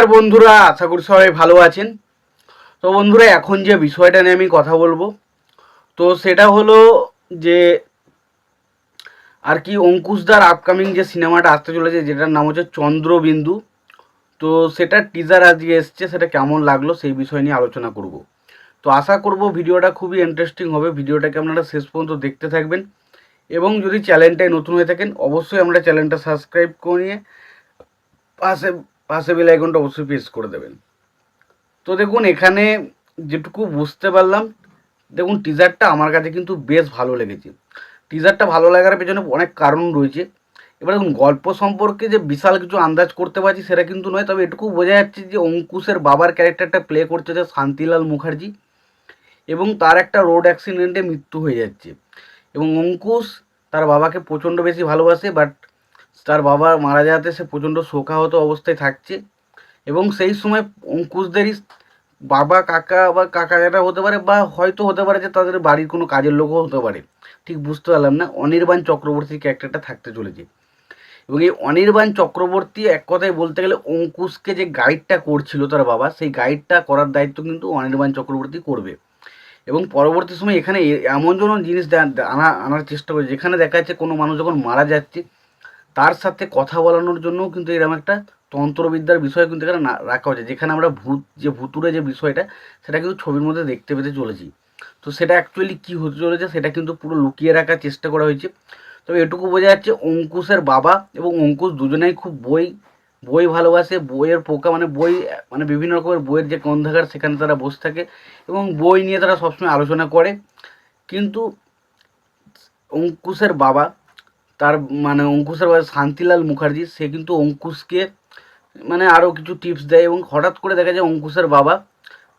নমস্কার বন্ধুরা, আশা করি সবাই ভালো আছেন। তো বন্ধুরা, এখন যে বিষয়টা নিয়ে আমি কথা বলব, তো সেটা হলো যে আর কি অঙ্কুশদার আপকামিং যে সিনেমাটা আসতে চলেছে, যেটার নাম হচ্ছে চন্দ্রবিন্দু, তো সেটা টিজার আজকে এসছে, সেটা কেমন লাগল সেই বিষয় নিয়ে আলোচনা করব। তো আশা করব ভিডিওটা খুবই ইন্টারেস্টিং হবে, ভিডিওটাকে আপনারা শেষ পর্যন্ত দেখতে থাকবেন, এবং যদি চ্যানেলটায় নতুন হয়ে থাকেন, অবশ্যই আমরা চ্যানেলটা সাবস্ক্রাইব করে নিয়ে পাশে পাশে বেল আইকনটা অবশ্যই প্রেস করে দেবেন। তো দেখুন, এখানে যেটুকু বুঝতে পারলাম, দেখুন টিজারটা আমার কাছে কিন্তু বেশ ভালো লেগেছে। টিজারটা ভালো লাগার পেছনে অনেক কারণ রয়েছে। এবার দেখুন, গল্প সম্পর্কে যে বিশাল কিছু আন্দাজ করতে পারছি সেটা কিন্তু নয়, তবে এটুকু বোঝা যাচ্ছে যে অঙ্কুশের বাবার ক্যারেক্টারটা প্লে করছে যে শান্তিলাল মুখার্জি এবং তার একটা রোড অ্যাক্সিডেন্টে মৃত্যু হয়ে যাচ্ছে। এবং অঙ্কুশ তার বাবাকে প্রচণ্ড বেশি ভালোবাসে বাট তার বাবা মারা যাওয়াতে সে প্রচণ্ড শোকাহত অবস্থায় থাকছে। এবং সেই সময় অঙ্কুশদেরই বাবা, কাকা বা কাকা যেটা হতে পারে বা হয়তো হতে পারে যে তাদের বাড়ির কোনো কাজের লোকও হতে পারে। ঠিক বুঝতে পারলাম না, অনির্বাণ চক্রবর্তীর ক্যারেক্টারটা থাকতে চলেছে। এবং এই অনির্বাণ চক্রবর্তী এক কথায় বলতে গেলে অঙ্কুশকে যে গাইডটা করছিল তার বাবা, সেই গাইডটা করার দায়িত্ব কিন্তু অনির্বাণ চক্রবর্তী করবে। এবং পরবর্তী সময় এখানে এমন জন্য জিনিস আনা আনার চেষ্টা করে, যেখানে দেখা যাচ্ছে কোনো মানুষ যখন মারা যাচ্ছে তার সাথে কথা বলানোর জন্যও কিন্তু এরকম একটা তন্ত্রবিদ্যার বিষয় কিন্তু এখানে রাখা হয়েছে। যেখানে আমরা ভূত যে ভুতুরে যে বিষয়টা, সেটা কিন্তু ছবির মধ্যে দেখতে পেতে চলেছি। তো সেটা অ্যাকচুয়ালি কী হতে চলেছে, সেটা কিন্তু পুরো লুকিয়ে রাখার চেষ্টা করা হয়েছে। তবে এটুকু বোঝা যাচ্ছে অঙ্কুশের বাবা এবং অঙ্কুশ দুজনেই খুব বই বই ভালোবাসে, বইয়ের পোকা মানে বই মানে বিভিন্ন রকমের বইয়ের যে গ্রন্থাগার সেখানে তারা বসে থাকে এবং বই নিয়ে তারা সবসময় আলোচনা করে। কিন্তু অঙ্কুশের বাবা তার মানে অঙ্কুশের বাবা শান্তিলাল মুখার্জি, সে কিন্তু অঙ্কুশকে মানে আরও কিছু টিপস দেয় এবং হঠাৎ করে দেখা যায় অঙ্কুশের বাবা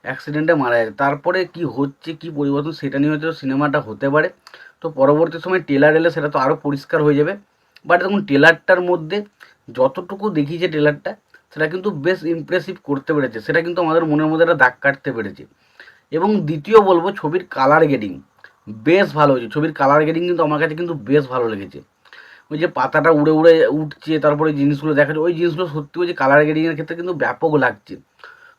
অ্যাক্সিডেন্টে মারা যায়। তারপরে কি হচ্ছে, কি পরিবর্তন সেটা নিয়ে হয়তো সিনেমাটা হতে পারে। তো পরবর্তী সময় টেলার এলে সেটা তো আরও পরিষ্কার হয়ে যাবে। বাট দেখুন টেলারটার মধ্যে যতটুকু দেখি যে টেলারটা সেটা কিন্তু বেশ ইমপ্রেসিভ করতে পেরেছে। সেটা কিন্তু আমাদের মনের মধ্যে একটা দাগ কাটতে পেরেছে। এবং দ্বিতীয় বলব, ছবির কালার গ্রেডিং বেশ ভালো হয়েছে। ছবির কালার গ্রেডিং কিন্তু আমার কাছে কিন্তু বেশ ভালো লেগেছে। ওই যে পাতাটা উড়ে উড়ে উঠছে, তারপরে জিনিসগুলো দেখা যায়, ওই জিনিসগুলো সত্যি বলছি কালার গ্রেডিংয়ের ক্ষেত্রে কিন্তু ব্যাপক লাগছে।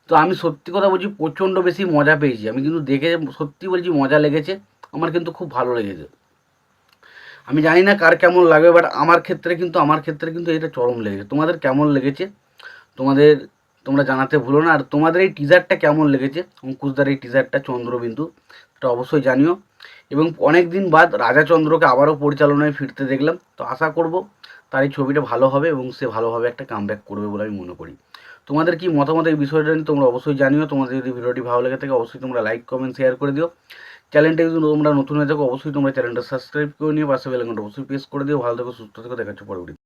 তো আমি সত্যি কথা বলছি, প্রচণ্ড বেশি মজা পেয়েছি। আমি কিন্তু দেখে সত্যি বলছি মজা লেগেছে, আমার কিন্তু খুব ভালো লেগেছে। আমি জানি না কার কেমন লাগবে বাট আমার ক্ষেত্রে কিন্তু, আমার ক্ষেত্রে কিন্তু এটা চরম লেগেছে। তোমাদের কেমন লেগেছে? তোমাদের তোমরা জানাতে ভুলো না। আর তোমাদের এই টিজারটা কেমন লেগেছে? অঙ্কুশদার এই টিজারটা চন্দ্রবিন্দু এটা অবশ্যই জানিও। এবং অনেক দিন বাদ রাজা চন্দ্রকে আবারও পরিচালনায় ফিরতে দেখলাম। তো আশা করব তার এই ছবিটা ভালো হবে এবং সে ভালোভাবে একটা কামব্যাক করবে বলে আমি মনে করি। তোমাদের কি মতামত এই বিষয়টা নিয়ে তোমরা অবশ্যই জানিও। তোমাদের যদি ভিডিওটি ভালো লেগে থাকে, অবশ্যই তোমরা লাইক কমেন্ট শেয়ার করে দিও। চ্যানেলটা যদি তোমরা নতুন হয়ে থাকো, অবশ্যই তোমরা চ্যানেলটা সাবস্ক্রাইব করে নিও। পাশে বেলাঘন্টা অবশ্যই প্রেস করে দিও। ভালো থেকো, সুস্থ থেকো। দেখাচ্ছ পরবর্তী